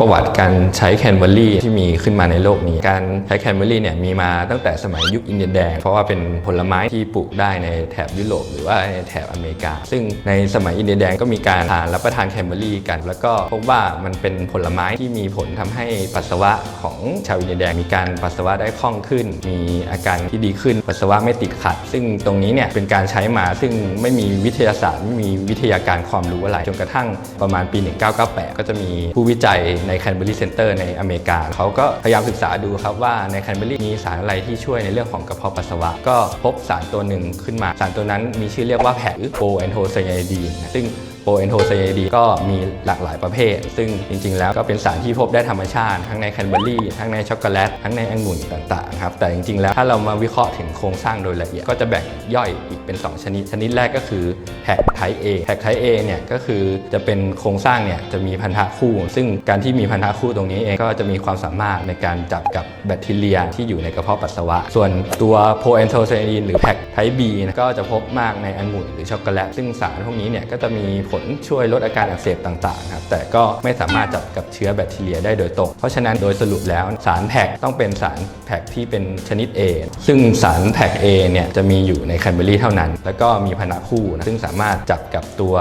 ประวัติการใช้แคนเบอรี่ที่มีขึ้นมาในโลกนี้ การใช้แคนเบอรี่เนี่ยมีมาตั้งแต่สมัยยุคอินเดียแดง เพราะว่าเป็นผลไม้ที่ปลูกได้ในแถบยุโรปหรือว่าในแถบอเมริกา ซึ่งในสมัยอินเดียแดงก็มีการทานรับประทานแคนเบอร์รี่กัน แล้วก็พบว่ามันเป็นผลไม้ที่มีผลทำให้ปัสสาวะของชาวอินเดียแดงมีการปัสสาวะได้คล่องขึ้น มีอาการที่ดีขึ้นปัสสาวะไม่ติดขัด ซึ่งตรงนี้เนี่ยเป็นการใช้มาซึ่งไม่มีวิทยาศาสตร์ไม่มีวิทยาการความรู้อะไรจนกระทั่งประมาณปี 1998 ก็จะมีผู้วิจัยใน Canberra Center ในอเมริกา เขาก็พยายามศึกษาดูครับว่าใน Canberra มีสารอะไรที่ช่วยในเรื่องของกระเพาะปัสสาวะ ก็พบสารตัวหนึ่งขึ้นมา สารตัวนั้นมีชื่อเรียกว่าแผหรือโปแอนโทไซยาดีนซึ่ง โปแอนโทไซยาดีก็มีหลากหลายประเภท ซึ่งจริงๆ แล้วก็เป็นสารที่พบได้ธรรมชาติ ทั้งในแคนเบอรี่ ทั้งในช็อกโกแลต ทั้งในองุ่นต่างๆครับ แต่จริงๆ แล้วถ้าเรามาวิเคราะห์ถึงโครงสร้างโดยละเอียด ก็จะแบ่งย่อยอีกเป็น 2 ชนิด ชนิดแรกก็คือแพ็กไทป์ A แพ็กไทป์ A เนี่ยก็คือจะเป็นโครงสร้างเนี่ยจะมีพันธะคู่ ซึ่งการที่มีพันธะคู่ตรงนี้เองก็จะมีความสามารถในการจับกับแบคทีเรียที่อยู่ในกระเพาะปัสสาวะ ส่วนตัวโพแอนโทไซยาดีนหรือแพ็กไทป์ B นะก็จะพบมากในองุ่นหรือช็อกโกแลตซึ่งสารพวกนี้เนี่ยก็จะมีผลช่วยลดอาการอักเสบต่างๆครับแต่ก็ไม่สามารถจับกับเชื้อแบคทีเรียได้โดยตรง เพราะฉะนั้นโดยสรุปแล้วสารแพกต้องเป็นสารแพกที่เป็นชนิด A ซึ่งสารแพก A เนี่ยจะมีอยู่ในแคนเบอรี่เท่านั้น แล้วก็มีพันธะคู่นะซึ่งสามารถจับกับตัว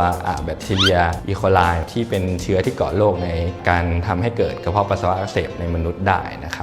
แบคทีเรียอีโคไลที่เป็นเชื้อที่ก่อโรคในการทำให้เกิดกระเพาะปัสสาวะอักเสบในมนุษย์ได้นะครับ